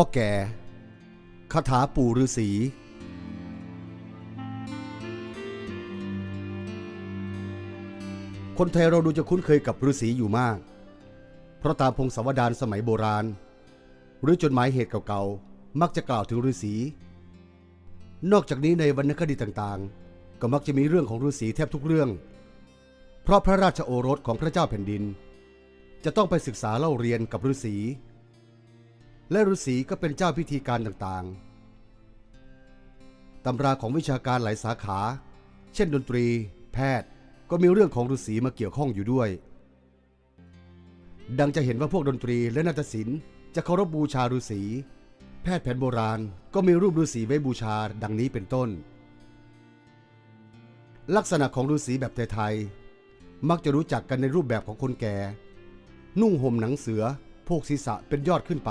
พ่อแก่คาถาปู่ฤาษีคนไทยเราดูจะคุ้นเคยกับฤาษีอยู่มาก เพราะตามพงศาวดารสมัยโบราณ หรือจดหมายเหตุเก่าๆ มักจะกล่าวถึงฤาษี นอกจากนี้ในวรรณคดีต่างๆ ก็มักจะมีเรื่องของฤาษีแทบทุกเรื่อง เพราะพระราชโอรสของพระเจ้าแผ่นดิน จะต้องไปศึกษาเล่าเรียนกับฤาษี และฤาษีก็เป็นเจ้าพิธีการต่างๆ ตำราของวิชาการหลายสาขา เช่นดนตรี แพทย์ ก็มีเรื่องของฤาษีมาเกี่ยวข้องอยู่ด้วย ดังจะเห็นว่าพวกดนตรีและนาฏศิลป์จะเคารพบูชาฤาษี แพทย์แผนโบราณก็มีรูปฤาษีไว้บูชาดังนี้เป็นต้น ลักษณะของฤาษีแบบไทยๆ มักจะรู้จักกันในรูปแบบของคนแก่ นุ่งห่มหนังเสือโพกศีรษะเป็นยอดขึ้นไป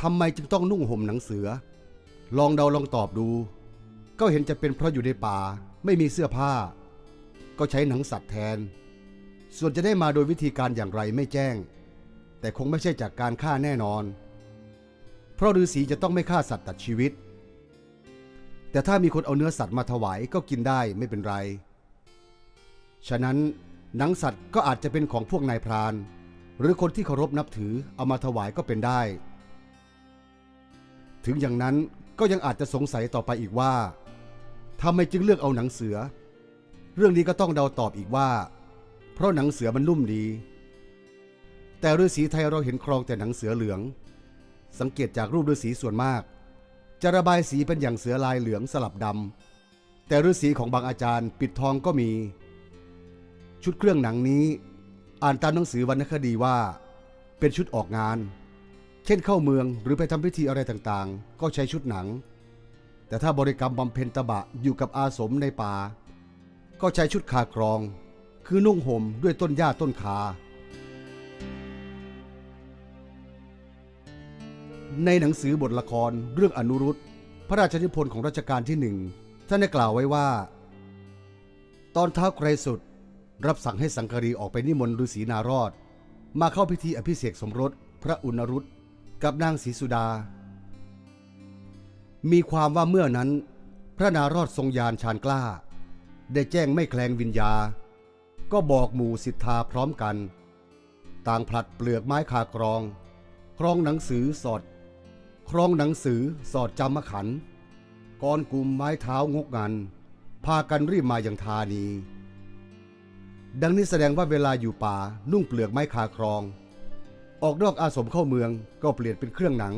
ทำไมจึงต้องนุ่งห่มหนังเสือ ลองเดาลองตอบดู ก็เห็นจะเป็นเพราะอยู่ในป่าไม่มีเสื้อผ้า ก็ใช้หนังสัตว์แทน ส่วนจะได้มาโดยวิธีการอย่างไรไม่แจ้ง แต่คงไม่ใช่จากการฆ่าแน่นอน เพราะฤาษีจะต้องไม่ฆ่าสัตว์ตัดชีวิต แต่ถ้ามีคนเอาเนื้อสัตว์มาถวายก็กินได้ไม่เป็นไร ฉะนั้นหนังสัตว์ก็อาจจะเป็นของพวกนายพราน หรือคนที่เคารพนับถือเอามาถวายก็เป็นได้ ถึงอย่างนั้นก็ยังอาจจะสงสัยต่อไปอีกว่าทำไมจึงเลือกเอาหนังเสือ เรื่องนี้ก็ต้องเดาตอบอีกว่า เพราะหนังเสือมันนุ่มดี แต่ฤาษีไทยเราเห็นครองแต่หนังเสือเหลือง สังเกตจากรูปฤาษีส่วนมาก จะระบายสีเป็นอย่างเสือลายเหลืองสลับดำแต่ฤาษีของบางอาจารย์ปิดทองก็มี ชุดเครื่องหนังนี้ อ่านตามหนังสือวรรณคดีว่า เป็นชุดออกงาน เช่นเข้าเมืองหรือไปทำพิธีอะไรต่างๆ ก็ใช้ชุดหนัง แต่ถ้าบริกรรมบำเพ็ญตบะอยู่กับอาสมในป่า ก็ใช้ชุดคากรอง คือนุ่งห่มด้วยต้นหญ้าต้นคา ในหนังสือบทละครเรื่องอนุรุตพระราชนิพนธ์ของรัชกาลที่หนึ่งท่านได้กล่าวไว้ว่า ตอนเท้าไกรสุด รับสั่งให้สังกรีออกไปนิมนต์ฤาษีนารอด มาเข้าพิธีอภิเษกสมรสพระอุณรุต กับนางศรีสุดา มีความว่าเมื่อนั้น พระนารอดทรงยานชาญกล้า ได้แจ้งไม่แคลงวิญญา ก็บอกหมู่สิทธาพร้อมกัน ต่างผลัดเปลือกไม้คากรอง ครองหนังสือสอด ครองหนังสือสอดจำมขันกรกลุ่มไม้เท้างกงัน พากันรีบมาอย่างธานี ดังนี้แสดงว่าเวลาอยู่ป่านุ่งเปลือกไม้คาครอง ออกนอกอาสมเข้าเมืองก็เปลี่ยนเป็นเครื่องหนัง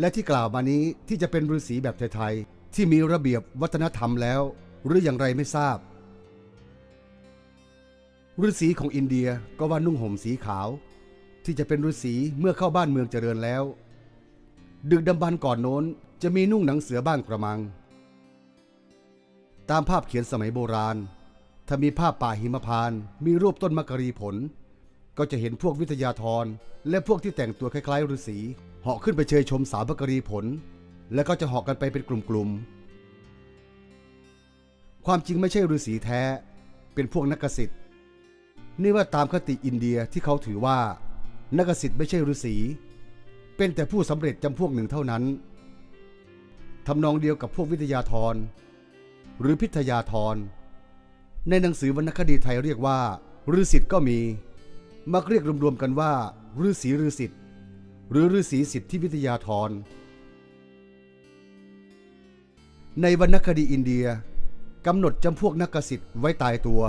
และที่กล่าวมานี้ที่จะเป็นฤาษีแบบไทยๆที่มีระเบียบวัฒนธรรมแล้ว หรืออย่างไรไม่ทราบฤาษีของอินเดียก็ว่านุ่งห่มสีขาว ที่จะเป็นฤาษีเมื่อเข้าบ้านเมืองเจริญแล้ว ดึกดำบรรก่อนโน้นจะมีนุ่งหนังเสือบ้างกระมัง ตามภาพเขียนสมัยโบราณ ถ้ามีภาพป่าหิมพาน มีรูปต้นมะกรีผล ก็จะเห็นพวกวิทยาธรและพวกที่แต่งตัวคล้ายๆฤาษีเหาะขึ้นไปเชยชมสาวมะกรีผล แล้วก็จะเหาะกันไปเป็นกลุ่มๆ ความจริงไม่ใช่ฤาษีแท้ เป็นพวกนักกษิตนี่ว่าตามคติอินเดียที่เขาถือว่า นักษิตไม่ใช่ฤาษี เป็นแต่ผู้สำเร็จจำพวกหนึ่งเท่านั้นทำนองเดียวกับพวกวิทยาธรหรือพิทยาธรในหนังสือวรรณคดีไทยเรียกว่าฤาษีก็มี มักเรียกรวมๆกันว่าฤาษีฤาษีหรือฤาษีสิทธิวิทยาธร ในวรรณคดีอินเดียกำหนดจำพวกนักกษิตไว้ตายตัว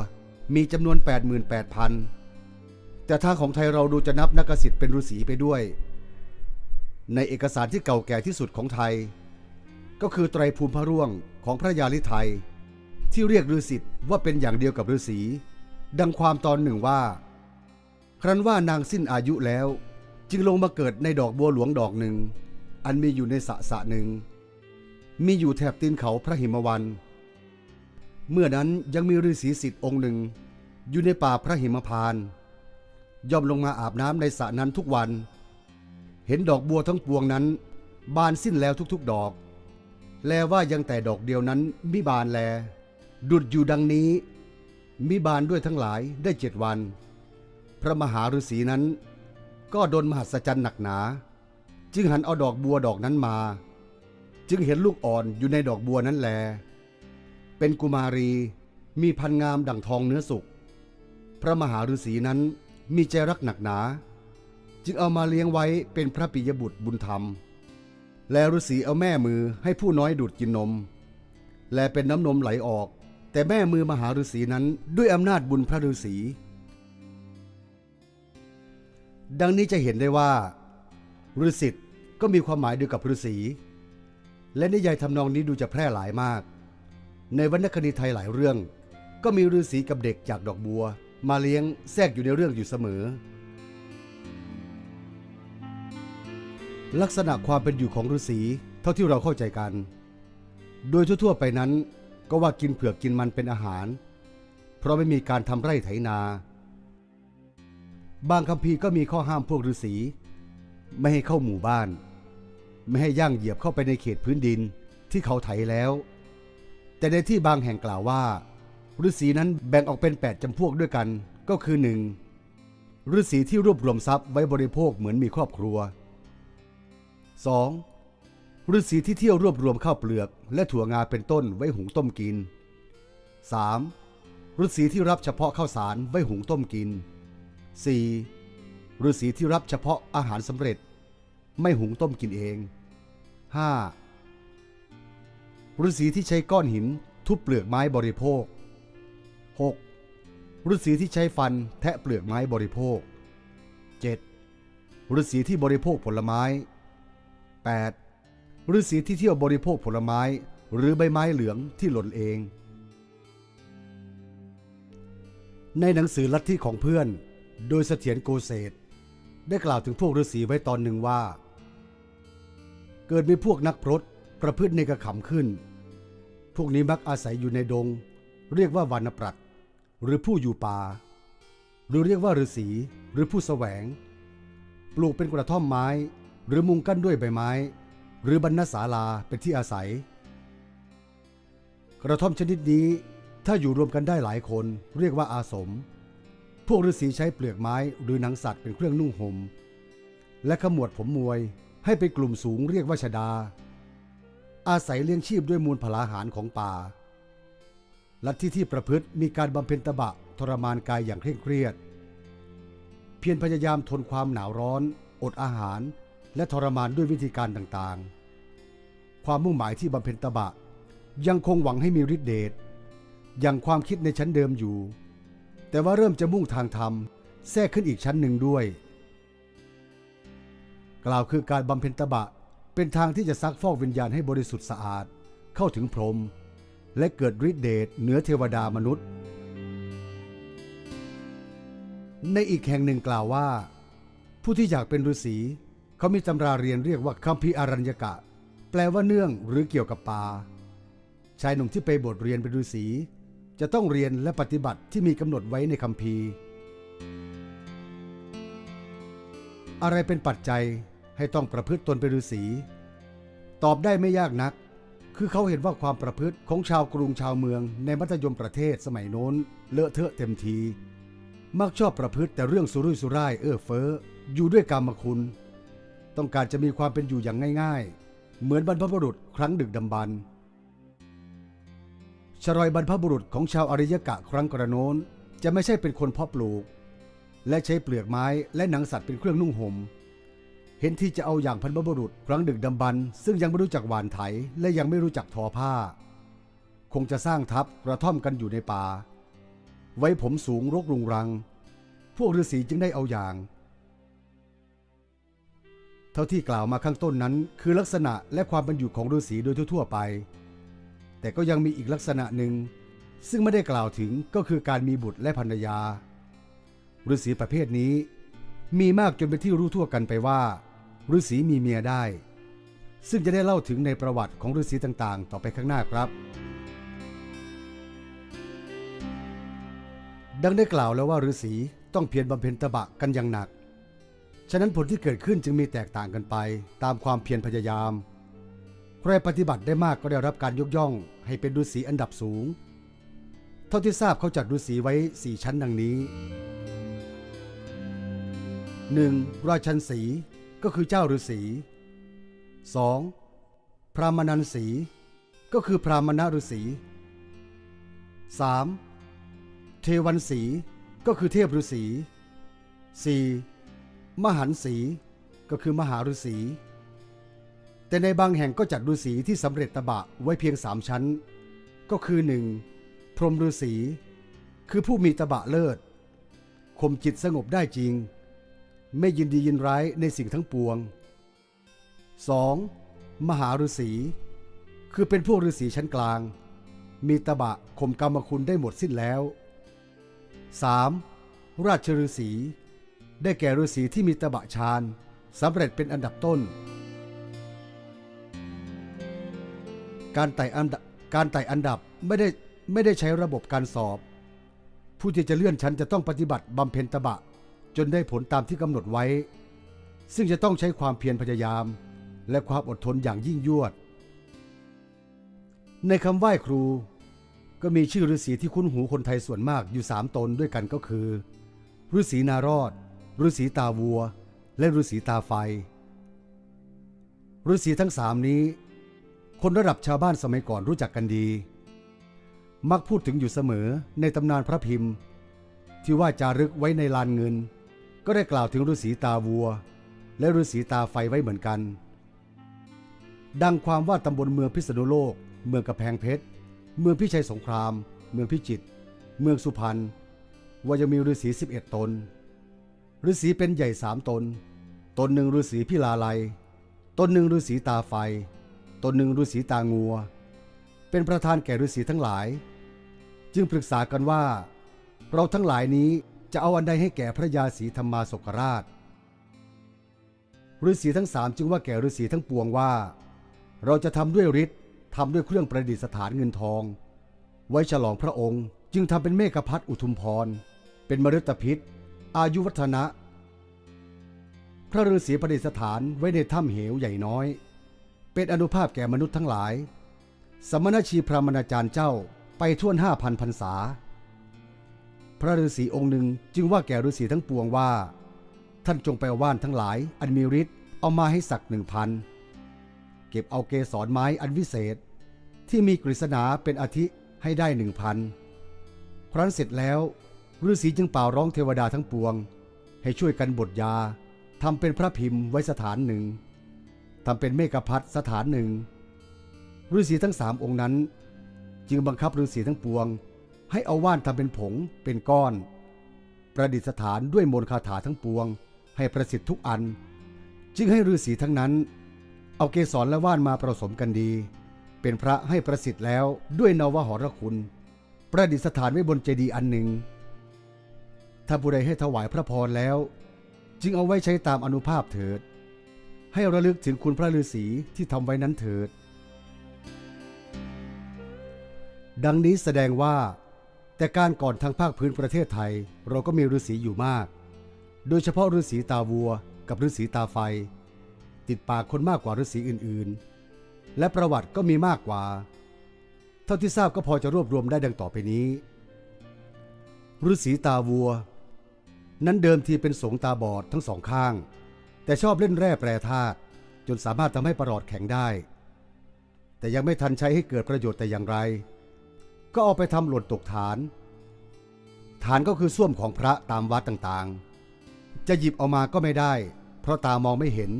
มีจำนวน 88,000 แต่ทางของไทยเราดูจะนับนักกษิตเป็นฤาษีไปด้วย ในเอกสารที่เก่าแก่ที่สุดของไทย ก็คือไตรภูมิพระร่วงของพระยาลิไทย ที่เรียกฤาษีว่าเป็นอย่างเดียวกับฤาษีดังความตอนหนึ่งว่า ครั้นว่านางสิ้นอายุแล้ว จึงลงมาเกิดในดอกบัวหลวงดอกหนึ่ง อันมีอยู่ในสระสระหนึ่ง มีอยู่แถบตีนเขาพระหิมวัน เมื่อนั้นยังมีฤาษีสิทธิ์องค์หนึ่ง อยู่ในป่าพระหิมพาน ย่อมลงมาอาบน้ำในสระนั้นทุกวัน เห็นดอกบัวทั้งปวงนั้น บานสิ้นแล้วทุกๆดอก แลว่ายังแต่ดอกเดียวนั้นมิบานแล ดุดอยู่ดังนี้มิบานด้วยทั้งหลายได้เจ็ดวัน ระมหาฤาษีนั้นก็ก็ดนมหัศจรรย์หนักหนา จึงหันเอาดอกบัวดอกนั้นมา จึงเห็นลูกอ่อนอยู่ในดอกบัวนั้นแล เป็นกุมารีมีพันงามดั่งทองเนื้อสุก พระมหาฤาษีนั้นมีใจรักหนักหนา จึงเอามาเลี้ยงไว้เป็นพระปิยบุตรบุญธรรม แล้วฤาษีเอาแม่มือให้ผู้น้อยดูดกินนม และเป็นน้ำนมไหลออก แต่แม่มือมหาฤาษีนั้นด้วยอำนาจบุญพระฤาษี ดังนี้จะเห็นได้ว่าฤาษีก็มีความหมายเดียวกับฤาษีและนิยายทำนองนี้ดูจะแพร่หลายมาก ในวรรณคดีไทยหลายเรื่อง ก็มีฤาษีกับเด็กจากดอกบัว มาเลี้ยงแทรกอยู่ในเรื่องอยู่เสมอ ลักษณะความเป็นอยู่ของฤาษีเท่าที่เราเข้าใจกัน โดยทั่วๆไปนั้นก็ว่ากินเผือกกินมันเป็นอาหาร เพราะไม่มีการทำไร่ไถนา บางคัมภีร์ก็มีข้อห้ามพวกฤาษี ไม่ให้เข้าหมู่บ้าน ไม่ให้ย่างเหยียบเข้าไปในเขตพื้นดินที่เขาไถแล้ว แต่ในที่บางแห่งกล่าวว่าฤาษีนั้นแบ่งออกเป็น 8จำพวกด้วยกันก็คือ 1. ฤาษีที่รวบรวมทรัพย์ไว้บริโภคเหมือนมีครอบครัว 2. ฤาษีที่เที่ยวรวบรวมข้าวเปลือก และถั่วงาเป็นต้นไว้หุงต้มกิน 3. ฤาษีที่รับเฉพาะข้าวสารไว้หุงต้มกิน 4. ฤาษีที่รับเฉพาะอาหารสำเร็จ ไม่หุงต้มกินเอง 5. ฤาษีที่ใช้ก้อนหินทุบเปลือกไม้บริโภค 6. ฤาษีที่ใช้ฟันแทะเปลือกไม้บริโภค 7. ฤาษีที่บริโภคผลไม้ 8. ฤาษีที่เที่ยวบริโภคผลไม้ หรือใบไม้เหลืองที่หล่นเอง ในหนังสือลัทธิของเพื่อน โดยเสถียรโกเศษได้กล่าวถึงพวกฤาษีไว้ตอนหนึ่งว่า เกิดมีพวกนักพรตประพฤติในกระขำขึ้น พวกนี้มักอาศัยอยู่ในดง เรียกว่าวานปรัตหรือผู้อยู่ป่า หรือเรียกว่าฤาษีหรือผู้แสวง ปลูกเป็นกระท่อมไม้ หรือมุงกั้นด้วยใบไม้ หรือบรรณศาลาเป็นที่อาศัย กระท่อมชนิดนี้ถ้าอยู่รวมกันได้หลายคน เรียกว่าอาสม พวกฤาษีใช้เปลือกไม้หรือหนังสัตว์เป็นเครื่องนุ่งหม่มและขมวดผมมวยให้เป็นกลุ่มสูงเรียกว่าชดา อาศัยเลี้ยงชีพด้วยมูลพลาหารของป่า ลัทธิที่ประพฤติมีการบำเพ็ญตบะทรมานกายอย่างเคร่งเครียด เพียรพยายามทนความหนาวร้อน อดอาหาร และทรมานด้วยวิธีการต่างๆ ความมุ่งหมายที่บำเพ็ญตบะ ยังคงหวังให้มีฤทธิเดชยังความคิดในชั้นเดิมอยู่ แต่ว่าเริ่มจะมุ่งทางธรรม แทรกขึ้นอีกชั้นหนึ่งด้วย กล่าวคือการบำเพ็ญตบะ เป็นทางที่จะซักฟอกวิญญาณให้บริสุทธิ์สะอาด เข้าถึงพรหมและเกิดฤทธิเดชเหนือเทวดามนุษย์ ในอีกแห่งหนึ่งกล่าวว่า ผู้ที่อยากเป็นฤาษีเขามีตำราเรียนเรียกว่าคัมภีร์อารัญญกะ แปลว่าเนื่องหรือเกี่ยวกับป่าชายหนุ่มที่ไปบทเรียนเป็นฤาษี จะต้องเรียนและปฏิบัติที่มีกำหนดไว้ในคัมภีร์อะไรเป็นปัจจัยให้ต้องประพฤติตนเป็นฤาษีตอบได้ไม่ยากนัก คือเขาเห็นว่าความประพฤติของชาวกรุงชาวเมืองในมัธยมประเทศสมัยโน้น เลอะเทอะเต็มที มักชอบประพฤติแต่เรื่องสุรุ่ยสุร่ายเอ้อเฟ้อ อยู่ด้วยกรรมคุณ ต้องการจะมีความเป็นอยู่อย่างง่าย ๆ เหมือนบรรพบุรุษครั้งดึกดำบรรพ์ ชรอยบรรพบุรุษของชาวอริยกะครั้งกระโน้น จะไม่ใช่เป็นคนเพาะปลูก และใช้เปลือกไม้และหนังสัตว์เป็นเครื่องนุ่งห่มเห็นที่จะเอาอย่างพันพบุรุษครั้งดึกดำบรรพ์ซึ่งยังไม่รู้จักหวานไถและยังไม่รู้จักทอผ้า คงจะสร้างทัพกระท่อมกันอยู่ในป่า ไว้ผมสูงรกรุงรัง พวกฤาษีจึงได้เอาอย่าง เท่าที่กล่าวมาข้างต้นนั้น คือลักษณะและความเป็นอยู่ของฤาษีโดยทั่วๆไป แต่ก็ยังมีอีกลักษณะหนึ่ง ซึ่งไม่ได้กล่าวถึงก็คือการมีบุตรและภรรยาฤาษีประเภทนี้ มีมากจนเป็นที่รู้ทั่วกันไปว่าฤาษีมีเมียได้ ซึ่งจะได้เล่าถึงในประวัติของฤาษีต่างๆ ต่อไปข้างหน้าครับ ดังได้กล่าวแล้วว่าฤาษีต้องเพียรบำเพ็ญตบะกันอย่างหนัก ฉะนั้นผลที่เกิดขึ้นจึงมีแตกต่างกันไป ตามความเพียรพยายาม ใครปฏิบัติได้มากก็ได้รับการยกย่อง ให้เป็นฤาษีอันดับสูง เท่าที่ทราบเขาจัดฤาษีไว้4ชั้นดังนี้ 1. ราชันสีก็คือเจ้าฤาษี 2. พรามนันสีก็คือพรามณฤาษี 3. เทวันสีก็คือเทพฤาษี 4. มหันสีก็คือมหาฤาษี แต่ในบางแห่งก็จัดฤาษีที่สำเร็จตบะไว้เพียงสามชั้น ก็คือ 1. พรหมฤาษีคือผู้มีตบะเลิศข่มจิตสงบได้จริง ไม่ยินดียินร้ายในสิ่งทั้งปวง 2. มหาฤาษีคือเป็นพวกฤาษีชั้นกลาง มีตบะข่มกรรมคุณได้หมดสิ้นแล้ว 3. ราชฤาษีได้แก่ฤาษีที่มีตบะฌานสำเร็จเป็นอันดับต้น การไต่อันดับการไต่อันดับไม่ได้ไม่ได้ใช้ระบบการสอบ ผู้ที่จะเลื่อนชั้นจะต้องปฏิบัติบำเพ็ญตบะ จนได้ผลตามที่กำหนดไว้ ซึ่งจะต้องใช้ความเพียรพยายาม และความอดทนอย่างยิ่งยวด ในคำไหว้ครู ก็มีชื่อฤาษีที่คุ้นหูคนไทยส่วนมากอยู่สามตนด้วยกันก็คือฤาษีนารอดฤาษีตาวัว และฤาษีตาไฟฤาษีทั้งสามนี้ คนระดับชาวบ้านสมัยก่อนรู้จักกันดี มักพูดถึงอยู่เสมอในตำนานพระพิมพ์ ที่ว่าจารึกไว้ในลานเงิน ก็ได้กล่าวถึงฤาษีตาวัว และฤาษีตาไฟไว้เหมือนกัน ดังความว่าตำบลเมืองพิษณุโลก เมืองกระแพงเพชร เมืองพิชัยสงคราม เมืองพิจิตรเมืองสุพรรณว่ายังมีฤาษี11 ตนฤาษีเป็นใหญ่สามตน ตนหนึ่งฤาษีพิลาไลยตนหนึ่งฤาษีตาไฟ ตนหนึ่งฤาษีตางัว เป็นประธานแก่ฤาษีทั้งหลาย จึงปรึกษากันว่า เราทั้งหลายนี้จะเอาอันใดให้แก่พระยาศรีธรรมาศกราชฤาษีทั้งสามจึงว่าแก่ฤาษีทั้งปวงว่า เราจะทำด้วยฤทธิ์ทำด้วยเครื่องประดิษฐานเงินทอง ไว้ฉลองพระองค์ จึงทำเป็นเมฆพัดอุทุมพร เป็นมฤตพิษ อายุวัฒนะ พระฤาษีประดิษฐานไว้ในถ้ำเหวใหญ่น้อย เป็นอนุภาพแก่มนุษย์ทั้งหลาย สมณชีพระมณาจารย์เจ้าไปท่วนห้าพันพรรษา พระฤาษีองค์หนึ่งจึงว่าแก่ฤาษีทั้งปวงว่า ท่านจงไปว่านทั้งหลาย อันมีฤทธิ์เอามาให้สักหนึ่งพันเก็บเอาเกสรไม้อันวิเศษ ที่มีกฤษณาเป็นอาทิให้ได้หนึ่งพันครั้นเสร็จแล้วฤาษีจึงเป่าร้องเทวดาทั้งปวง ให้ช่วยกันบทยาทำเป็นพระพิมพ์ไว้สถานหนึ่ง ทำเป็นเมฆพัดสถานหนึ่งฤาษีทั้งสามองค์นั้น จึงบังคับฤาษีทั้งปวง ให้เอาว่านทำเป็นผงเป็นก้อน ประดิษฐานด้วยมนต์คาถาทั้งปวง ให้ประสิทธิ์ทุกอัน จึงให้ฤาษีทั้งนั้น เอาเกสรและว่านมาผสมกันดี เป็นพระให้ประสิทธิ์แล้วด้วยนวหรคุณ ประดิษฐานไว้บนเจดีย์อันหนึ่งถ้าผู้ใดให้ถวายพระพรแล้ว จึงเอาไว้ใช้ตามอนุภาพเถิด ให้ระลึกถึงคุณพระฤาษีที่ทำไว้นั้นเถิด ดังนี้แสดงว่า แต่การก่อนทางภาคพื้นประเทศไทย เราก็มีฤาษีอยู่มาก โดยเฉพาะฤาษีตาวัว กับฤาษีตาไฟ ติดปากคนมากกว่าฤาษีอื่นๆ และประวัติก็มีมากกว่า เท่าที่ทราบก็พอจะรวบรวมได้ดังต่อไปนี้ฤาษีตาวัว นั้นเดิมทีเป็นสงตาบอดทั้งสองข้าง แต่ชอบเล่นแร่แปรธาตุจนสามารถทำให้ประหลอดแข็งได้ แต่ยังไม่ทันใช้ให้เกิดประโยชน์แต่อย่างไร ก็เอาไปทำหล่นตกฐาน ฐานก็คือส้วมของพระตามวัดต่างๆ จะหยิบเอามาก็ไม่ได้ เพราะตามองไม่เห็น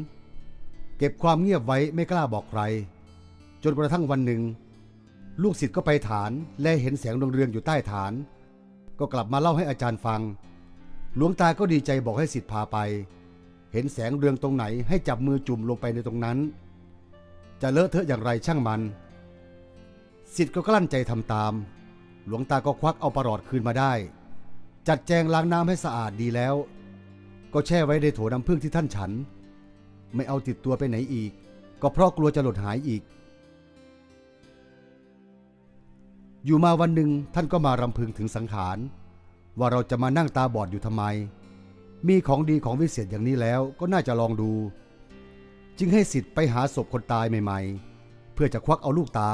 เก็บความเงียบไว้ไม่กล้าบอกใคร จนกระทั่งวันหนึ่ง ลูกศิษย์ก็ไปฐานและเห็นแสงดวงเรืองอยู่ใต้ฐาน ก็กลับมาเล่าให้อาจารย์ฟัง หลวงตาก็ดีใจบอกให้ศิษย์พาไป เห็นแสงเรืองตรงไหนให้จับมือจุ่มลงไปในตรงนั้น จะเลอะเทอะอย่างไรช่างมัน สิทธิ์ก็กลั้นใจทำตาม หลวงตาก็ควักเอาประหลอดคืนมาได้ จัดแจงล้างน้ำให้สะอาดดีแล้ว ก็แช่ไว้ในโถน้ำผึ้งที่ท่านฉัน ไม่เอาติดตัวไปไหนอีก ก็เพราะกลัวจะหลุดหายอีก อยู่มาวันหนึ่งท่านก็มารำพึงถึงสังขาร ว่าเราจะมานั่งตาบอดอยู่ทำไม มีของดีของวิเศษอย่างนี้แล้วก็น่าจะลองดู จึงให้สิทธิ์ไปหาศพคนตายใหม่ๆ เพื่อจะควักเอาลูกตา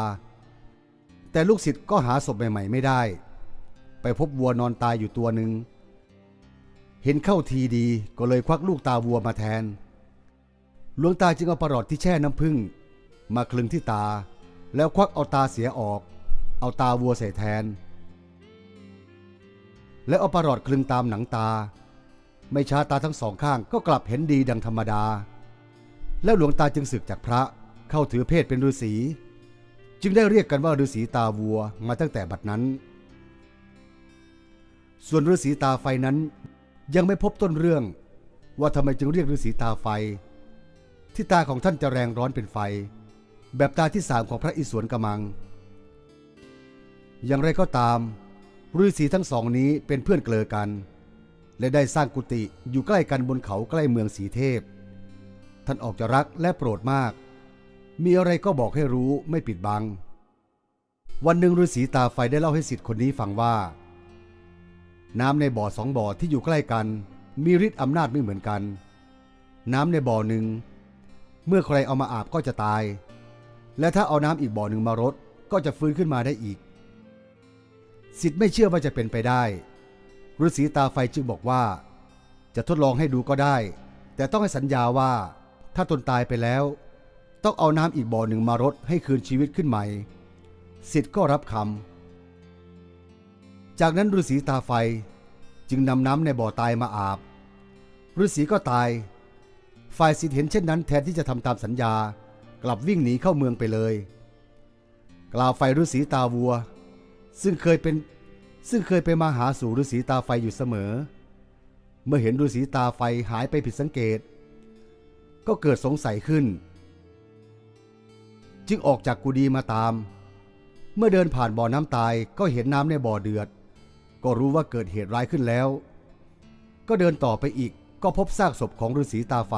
แต่ลูกศิษย์ก็หาศพใหม่ๆ ไม่ได้ ไปพบวัวนอนตายอยู่ตัวหนึ่งเห็นเข้าทีดีก็เลยควักลูกตาวัวมาแทนหลวงตาจึงเอาปลอดที่แช่น้ำผึ้งมาคลึงที่ตา แล้วควักเอาตาเสียออก เอาตาวัวใส่แทน แล้วเอาปลอดคลึงตามหนังตา ไม่ช้าตาทั้งสองข้างก็กลับเห็นดีดังธรรมดา แล้วหลวงตาจึงศึกจากพระเข้าถือเพศเป็นฤาษี จึงได้เรียกกันว่าฤาษีตาวัวมาตั้งแต่บัดนั้น ส่วนฤาษีตาไฟนั้นยังไม่พบต้นเรื่อง ว่าทำไมจึงเรียกฤาษีตาไฟ ที่ตาของท่านจะแรงร้อนเป็นไฟ แบบตาที่สามของพระอิศวรกมัง อย่างไรก็ตามฤาษีทั้งสองนี้เป็นเพื่อนเกลอกัน และได้สร้างกุฏิอยู่ใกล้กันบนเขาใกล้เมืองสีเทพ ท่านออกจะรักและโปรดมาก มีอะไรก็บอกให้รู้ไม่ปิดบัง วันหนึ่งฤาษีตาไฟได้เล่าให้สิทธิ์คนนี้ฟังว่า น้ำในบ่อสองบ่อที่อยู่ใกล้กัน มีฤทธิ์อำนาจไม่เหมือนกัน น้ำในบ่อหนึ่ง เมื่อใครเอามาอาบก็จะตาย และถ้าเอาน้ำอีกบ่อหนึ่งมารดก็จะฟื้นขึ้นมาได้อีก สิทธิ์ไม่เชื่อว่าจะเป็นไปได้ ฤาษีตาไฟจึงบอกว่า จะทดลองให้ดูก็ได้ แต่ต้องให้สัญญาว่า ถ้าตนตายไปแล้ว ต้องเอาน้ำอีกบ่อหนึ่งมารดให้คืนชีวิตขึ้นใหม่สิทธิ์ก็รับคำจากนั้นฤาษีตาไฟจึงนำน้ำในบ่อตายมาอาบฤาษีก็ตาย ฝ่ายสิทธิ์เห็นเช่นนั้นแทนที่จะทำตามสัญญา กลับวิ่งหนีเข้าเมืองไปเลย กล่าวไฟฤาษีตาวัว ซึ่งเคยเป็น ซึ่งเคยไปมาหาสู่ฤาษีตาไฟอยู่เสมอ เมื่อเห็นฤาษีตาไฟหายไปผิดสังเกต ก็เกิดสงสัยขึ้น จึงออกจากกุฏิมาตาม เมื่อเดินผ่านบ่อน้ำตายก็เห็นน้ำในบ่อเดือด ก็รู้ว่าเกิดเหตุร้ายขึ้นแล้ว ก็เดินต่อไปอีกก็พบซากศพของฤาษีตาไฟ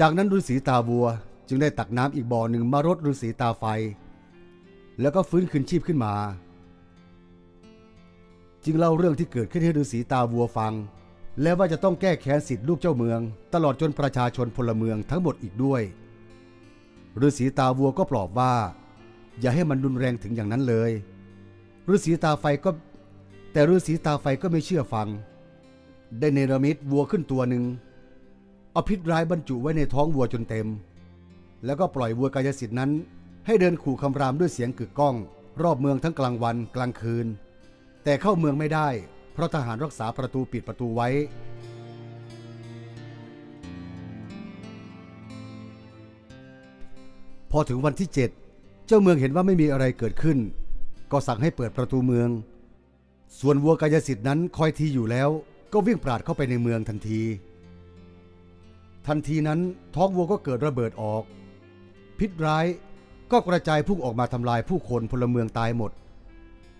จากนั้นฤาษีตาบัวจึงได้ตักน้ำอีกบ่อหนึ่งมารดฤาษีตาไฟ แล้วก็ฟื้นคืนชีพขึ้นมา จึงเล่าเรื่องที่เกิดขึ้นให้ฤาษีตาวัวฟัง และว่าจะต้องแก้แค้นสิทธิลูกเจ้าเมือง ตลอดจนประชาชนพลเมืองทั้งหมดอีกด้วยฤาษีตาวัวก็ปลอบว่า อย่าให้มันรุนแรงถึงอย่างนั้นเลยฤาษีตาไฟก็ แต่ฤาษีตาไฟก็ไม่เชื่อฟัง ได้เนรมิตวัวขึ้นตัวหนึ่งเอาพิษร้ายบรรจุไว้ในท้องวัวจนเต็ม แล้วก็ปล่อยวัวกายสิทธิ์นั้น ให้เดินขู่คำรามด้วยเสียงกึกก้อง รอบเมืองทั้งกลางวันกลางคืน แต่เข้าเมืองไม่ได้ เพราะทหารรักษาประตูปิดประตูไว้ พอถึงวันที่ 7 เจ้าเมืองเห็นว่าไม่มีอะไรเกิดขึ้น ก็สั่งให้เปิดประตูเมือง ส่วนวัวกายสิทธิ์นั้นคอยทีอยู่แล้ว ก็วิ่งปราดเข้าไปในเมืองทันที ทันทีนั้นท้องวัวก็เกิดระเบิดออก พิษร้ายก็กระจายพุ่งออกมาทำลายผู้คนพลเมืองตายหมด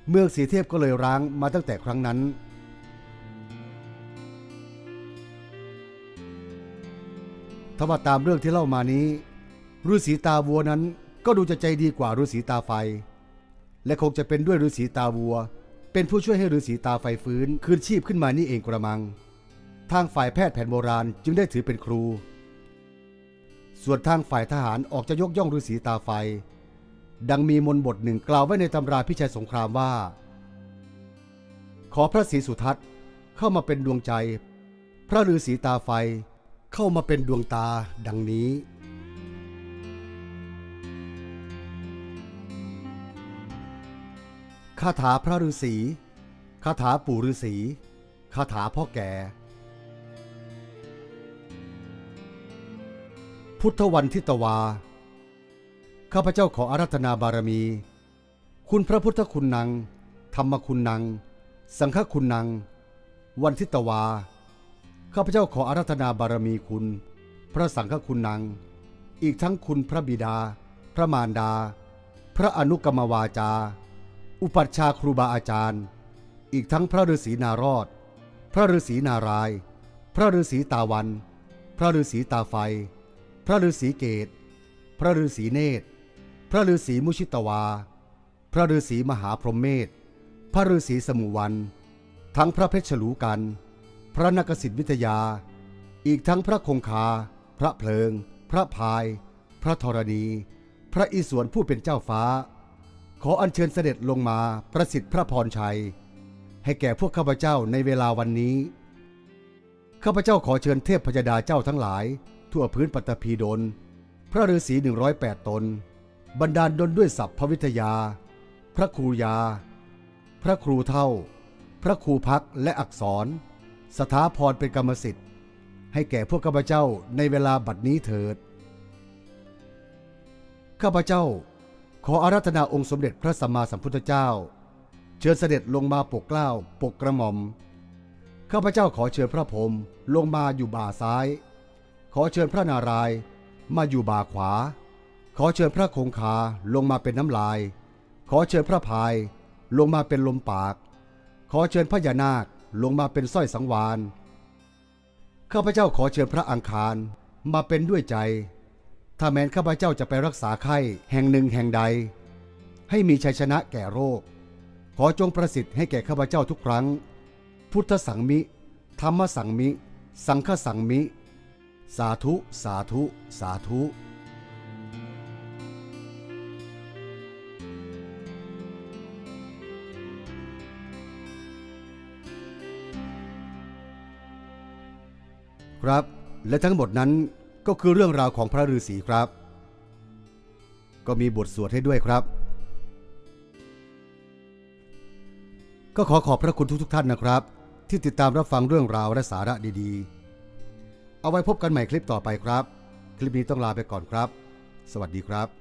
เมืองสีเทพก็เลยร้างมาตั้งแต่ครั้งนั้น ถ้าว่าตามเรื่องที่เล่ามานี้ฤาษีตาวัวนั้นก็ดูจะใจดีกว่าฤาษีตาไฟ และคงจะเป็นด้วยฤาษีตาวัว เป็นผู้ช่วยให้ฤาษีตาไฟฟื้นคืนชีพขึ้นมานี่เองกระมัง ทางฝ่ายแพทย์แผนโบราณจึงได้ถือเป็นครู ส่วนทางฝ่ายทหารออกจะยกย่องฤาษีตาไฟ ดังมีมนบทหนึ่งกล่าวไว้ในตำราพิชัยสงครามว่า ขอพระศรีสุทัศน์เข้ามาเป็นดวงใจ พระฤาษีตาไฟเข้ามาเป็นดวงตาดังนี้ คาถาพระฤาษีคาถาปู่ฤาษีคาถาพ่อแก่ พุทธวันทิตวา ข้าพเจ้าขออารัธนาบารมี คุณพระพุทธคุณนังธรรมคุณนังสังฆคุณนังวันทิตวา ข้าพเจ้าขออารัธนาบารมีคุณ พระสังฆคุณนังอีกทั้งคุณพระบิดา พระมารดา พระอนุกรรมวาจา อุปัชฌาครูบาอาจารย์ อีกทั้งพระฤาษีนารอด พระฤาษีนาราย พระฤาษีตาวัน พระฤาษีตาไฟ พระฤาษีเกต พระฤาษีเนตร พระฤาษีมุชิตวา พระฤาษีมหาพรหมเมธพระฤาษีสมุวัน ทั้งพระเพชรฉลูกัน พระนักสิทธิวิทยา อีกทั้งพระคงคา พระเพลิง พระพาย พระธรณี พระอิศวรผู้เป็นเจ้าฟ้า ขออัญเชิญเสด็จลงมาประสิทธิ์พระพรชัย ให้แก่พวกข้าพเจ้าในเวลาวันนี้ ข้าพเจ้าขอเชิญเทพพยดาเจ้าทั้งหลาย ทั่วพื้นปัตตภีดล พระฤาษี108 ตน บรรดาลดลด้วยศัพท์พระวิทยา พระครูยา พระครูเท่า พระครูพักและอักษร สถาพรเป็นกรรมสิทธิ์ ให้แก่พวกข้าพเจ้าในเวลาบัดนี้เถิด ข้าพเจ้า ขออาราธนาองค์สมเด็จพระสัมมาสัมพุทธเจ้า เชิญเสด็จลงมาปกเกล้าปกกระหม่อม ข้าพเจ้าขอเชิญพระพรหมลงมาอยู่บ่าซ้าย ขอเชิญพระนารายณ์มาอยู่บ่าขวา ขอเชิญพระคงคาลงมาเป็นน้ำลาย ขอเชิญพระพายลงมาเป็นลมปาก ขอเชิญพระยานาคลงมาเป็นสร้อยสังวานข้าพเจ้าขอเชิญพระอังคารมาเป็นด้วยใจ ถ้าแม้นข้าพเจ้าจะไปรักษาไข้แห่งหนึ่งแห่งใด ให้มีชัยชนะแก่โรค ขอจงประสิทธิ์ให้แก่ข้าพเจ้าทุกครั้ง พุทธสังมิ ธรรมสังมิ สังฆสังมิ สาธุ สาธุ สาธุ ครับ และทั้งหมดนั้นก็คือเรื่องราวของพระฤาษีครับ ก็มีบทสวดให้ด้วยครับ ก็ขอขอบพระคุณทุกๆท่านนะครับ ที่ติดตามรับฟังเรื่องราวและสาระดีๆ เอาไว้พบกันใหม่คลิปต่อไปครับ คลิปนี้ต้องลาไปก่อนครับ สวัสดีครับ